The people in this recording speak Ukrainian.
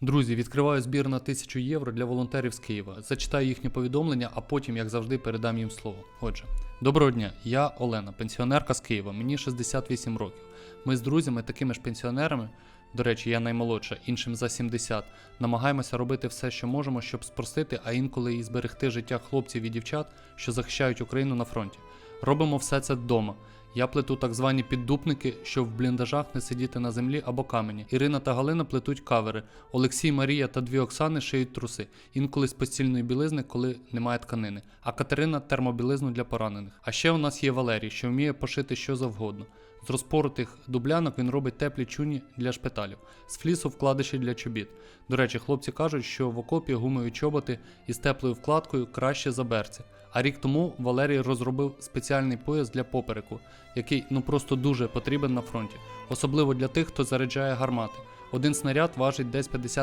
Друзі, відкриваю збір на 1000 євро для волонтерів з Києва. Зачитаю їхнє повідомлення, а потім, як завжди, передам їм слово. Отже, доброго дня, я Олена, пенсіонерка з Києва, мені 68 років. Ми з друзями, такими ж пенсіонерами, до речі, я наймолодша, іншим за 70, намагаємося робити все, що можемо, щоб спростити, а інколи і зберегти життя хлопців і дівчат, що захищають Україну на фронті. Робимо все це вдома. Я плету так звані піддупники, щоб в бліндажах не сидіти на землі або камені. Ірина та Галина плетуть кавери. Олексій, Марія та дві Оксани шиють труси. Інколи з постільної білизни, коли немає тканини. А Катерина термобілизну для поранених. А ще у нас є Валерій, що вміє пошити що завгодно. З розпоротих дублянок він робить теплі чуні для шпиталів, з флісу вкладиші для чобіт. До речі, хлопці кажуть, що в окопі гумові чоботи із теплою вкладкою краще за берці. А рік тому Валерій розробив спеціальний пояс для попереку, який ну просто дуже потрібен на фронті, особливо для тих, хто заряджає гармати. Один снаряд важить десь 50